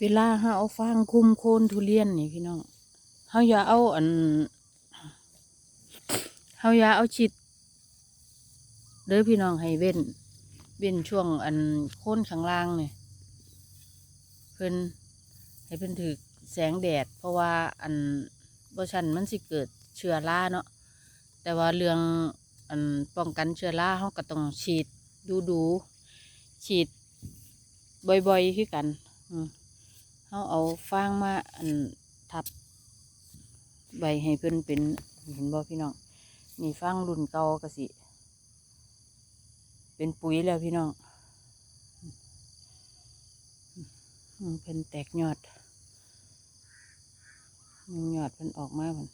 เวลาเฮาเอาฟางคุมโคนทุเรียนนี่พี่น้องเฮาอย่าเอาอันเฮาอย่าเอาชิดเด้อพี่น้องให้เว้นเว้นช่วงอันโคนข้างล่างเนี่ยเพิ่นให้เพิ่นถือแสงแดด เพราะว่าอันบชันมันสิเกิดเชื้อราเนาะแต่ว่าเรื่องอันป้องกันเชื้อราเฮาก็ต้องฉีดดูดูฉีดบ่อยๆคือกัน อืม เฮาเอาฟางมาอันทับใบให้เพิ่อนเป็นเห็นบ่พี่น้องนี่ฟางรุ่นเก่าก็สิ เป็นปุ๋ยแล้วพี่น้องเพิ่นแตกยอดยอดเพิ่นออกมามัน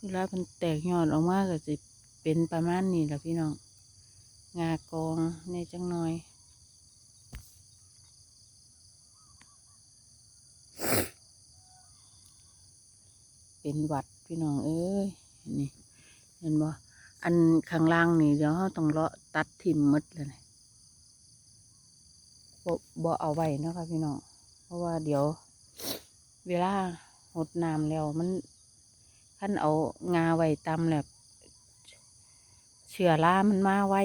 เวลาเพิ่นแตกยอดออกมาก็สิเป็นประมาณนี้แหละพี่น้อง งากองในจังหน่อยเป็นวัดพี่น้องเอ้ยนี่เห็นบ่อันข้างล่างนี่เดี๋ยวเราต้องเลาะตัดทิ่มหมดเลยนี่บ่บ่เอาไว้นะคะพี่น้องเพราะว่าเดี๋ยว เวลาหดน้ำแล้วมันขั้นเอางาไว้ตำแล้วเชื้อรามันมาไว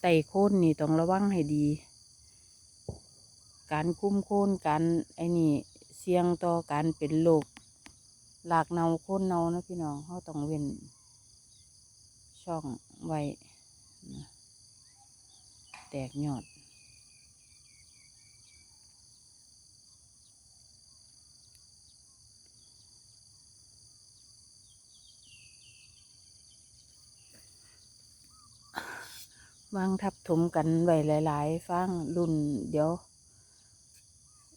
ไต่โค่นนี่ต้องระวังให้ดี การคุ้มโค่นการไอ้นี่เสี่ยงต่อการเป็นโรคหลากเนาโค่นเนานะพี่น้องเขาต้องเว้นช่องไว้แตกยอด วางทับถมกันไว้หลาย ๆฟังรุ่นเดี๋ยว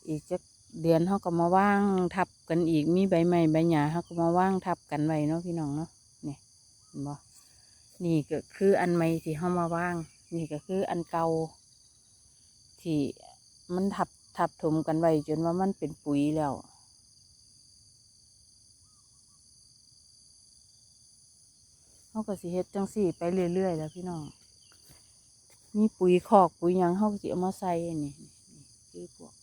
อีกจักเดือนเขาก็มาว่างทับกันอีกมีใบไม้ใบหญ้าเขาก็มาว่างทับกันไว้เนาะพี่น้องเนาะนี่เห็นบ่นี่ก็คืออันใหม่ที่เขามาว่าง นี่ก็คืออันเก่าที่มันทับทับถมกันไว้จนว่ามันเป็นปุ๋ยแล้วเขาก็สิเฮ็ดจังสี่ไปเรื่อยๆแล้วพี่น้อง มีปุ๋ยคอกปุ๋ยยังเขาก็สิเอามาใส่อันนี่นี่คือพวก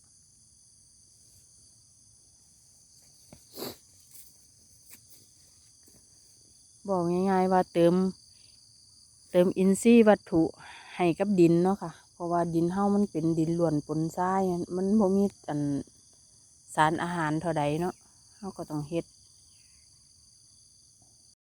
บอกง่ายๆว่าเติม เติมอินทรีย์วัตถุให้กับดินเนาะค่ะ เพราะว่าดินเฮามันเป็นดินล้วนปนทรายมันบ่มีอันสารอาหารเท่าใดเนาะเฮาก็ต้องเฮ็ด